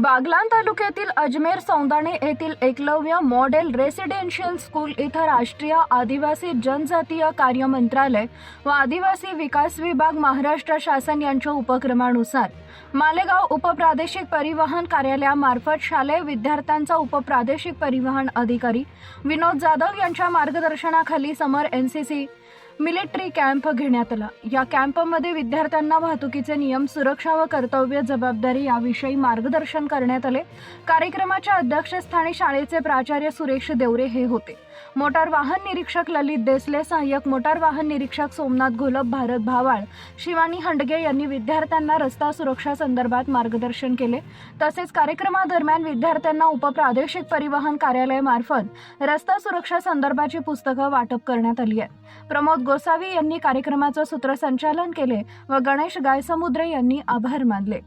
बागलान तालुक्यातील अजमेर सौंदाणे येथील Eklavya model residential school इथं राष्ट्रीय आदिवासी जनजातीय कार्य मंत्रालय व आदिवासी विकास विभाग महाराष्ट्र शासन यांच्या उपक्रमानुसार मालेगाव उपप्रादेशिक परिवहन कार्यालयामार्फत शालेय विद्यार्थ्यांचा उपप्रादेशिक परिवहन अधिकारी विनोद जाधव यांच्या मार्गदर्शनाखाली समर एनसीसी मिलिटरी कॅम्प घेण्यात आला. या कॅम्पमध्ये विद्यार्थ्यांना वाहतुकीचे नियम सुरक्षा व कर्तव्य जबाबदारी याविषयी मार्गदर्शन करण्यात आले. कार्यक्रमाच्या अध्यक्षस्थानी शाळेचे प्राचार्य सुरेश देवरे हे होते. मोटार वाहन निरीक्षक ललित देसले सहाय्यक मोटार वाहन निरीक्षक सोमनाथ घोलप भारत भावाळ शिवानी हंडगे यांनी विद्यार्थ्यांना रस्ता सुरक्षा संदर्भात मार्गदर्शन केले. तसेच कार्यक्रमादरम्यान विद्यार्थ्यांना उपप्रादेशिक परिवहन कार्यालयामार्फत रस्ता सुरक्षा संदर्भाची पुस्तकं वाटप करण्यात आली आहेत. प्रमोद गोसावी यांनी कार्यक्रमाचं सूत्रसंचालन केले व गणेश गायसमुद्रे यांनी आभार मानले.